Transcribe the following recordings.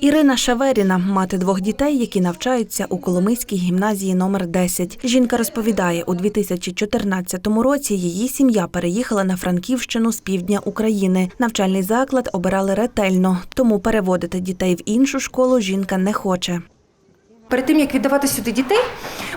Ірина Шаверіна, мати двох дітей, які навчаються у Коломийській гімназії номер 10. Жінка розповідає, у 2014 році її сім'я переїхала на Франківщину з півдня України. Навчальний заклад обирали ретельно, тому переводити дітей в іншу школу жінка не хоче. Перед тим як віддавати сюди дітей,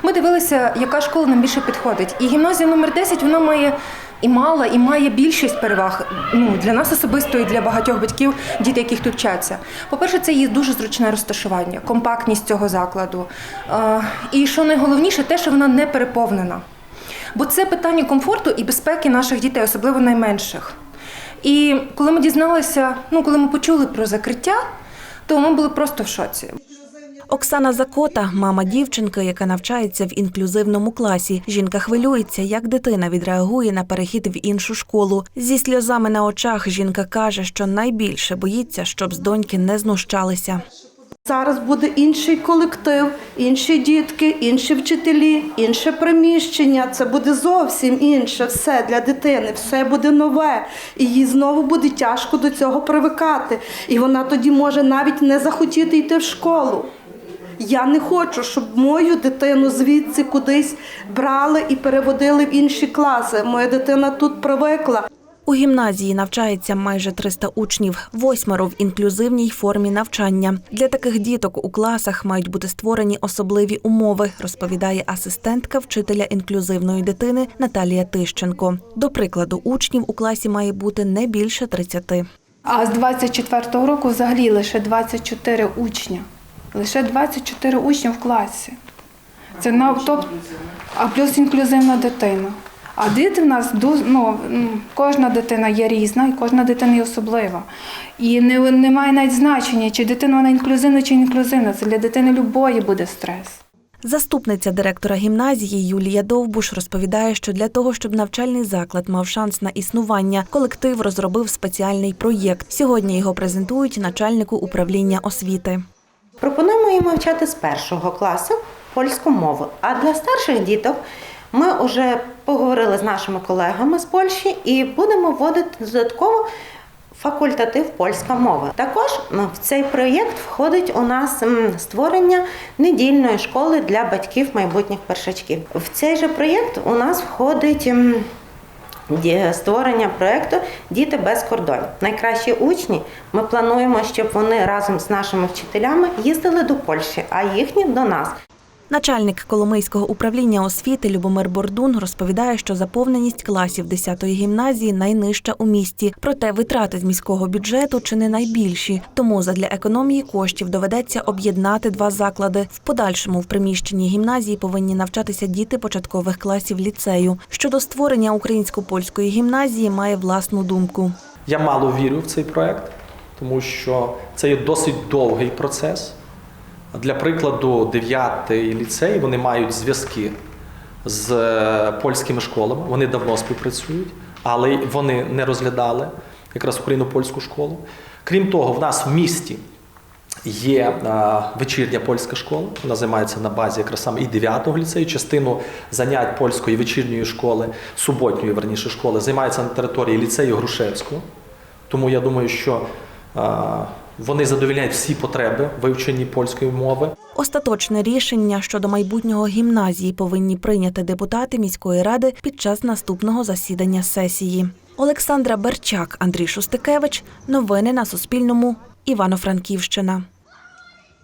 ми дивилися, яка школа нам більше підходить. І гімназія номер 10 вона має і мала, і має більшість переваг ну, для нас особисто і для багатьох батьків, діти, яких тут вчаться. По-перше, це її дуже зручне розташування, компактність цього закладу. Е, І що найголовніше, те, що вона не переповнена. Бо це питання комфорту і безпеки наших дітей, особливо найменших. І коли ми дізналися, ну коли ми почули про закриття, то ми були просто в шоці. Оксана Закота, мама дівчинки, яка навчається в інклюзивному класі. Жінка хвилюється, як дитина відреагує на перехід в іншу школу. Зі сльозами на очах жінка каже, що найбільше боїться, щоб з доньки не знущалися. Зараз буде інший колектив, інші дітки, інші вчителі, інше приміщення. Це буде зовсім інше все для дитини, все буде нове. І їй знову буде тяжко до цього привикати. І вона тоді може навіть не захотіти йти в школу. Я не хочу, щоб мою дитину звідси кудись брали і переводили в інші класи. Моя дитина тут привикла. У гімназії навчається майже 300 учнів, восьмеро в інклюзивній формі навчання. Для таких діток у класах мають бути створені особливі умови, розповідає асистентка вчителя інклюзивної дитини Наталія Тищенко. До прикладу, учнів у класі має бути не більше 30. А з 24-го року взагалі лише 24 учня. Лише 24 учня в класі. Це на тобто, а плюс інклюзивна дитина. А діти в нас ну, кожна дитина є різна, і кожна дитина є особлива. І не, немає навіть значення, чи дитина вона інклюзивна, чи інклюзивна. Це для дитини любої буде стрес. Заступниця директора гімназії Юлія Довбуш розповідає, що для того, щоб навчальний заклад мав шанс на існування, колектив розробив спеціальний проєкт. Сьогодні його презентують начальнику управління освіти. Пропонуємо їм вивчати з першого класу польську мову. А для старших діток ми вже поговорили з нашими колегами з Польщі і будемо вводити додатково факультатив польська мова. Також в цей проєкт входить у нас створення недільної школи для батьків майбутніх першачків. В цей же проєкт у нас входить. Створення проєкту Діти без кордонів. Найкращі учні ми плануємо, щоб вони разом з нашими вчителями їздили до Польщі, а їхні до нас. Начальник Коломийського управління освіти Любомир Бордун розповідає, що заповненість класів 10-ї гімназії найнижча у місті. Проте витрати з міського бюджету чи не найбільші. Тому задля економії коштів доведеться об'єднати два заклади. В подальшому в приміщенні гімназії повинні навчатися діти початкових класів ліцею. Щодо створення українсько-польської гімназії має власну думку. Я мало вірю в цей проект, тому що це є досить довгий процес. Для прикладу, 9-й ліцей вони мають зв'язки з е, польськими школами. Вони давно співпрацюють, але вони не розглядали якраз україно-польську школу. Крім того, в нас в місті є е, вечірня польська школа. Вона займається на базі якраз саме і 9-го ліцею. Частину занять польської вечірньої школи, суботньої верніше школи, займається на території ліцею Грушевського. Тому я думаю, що е, вони задовільняють всі потреби вивчені польської мови. Остаточне рішення щодо майбутнього гімназії повинні прийняти депутати міської ради під час наступного засідання сесії. Олександра Берчак, Андрій Шустикевич. Новини на Суспільному. Івано-Франківщина.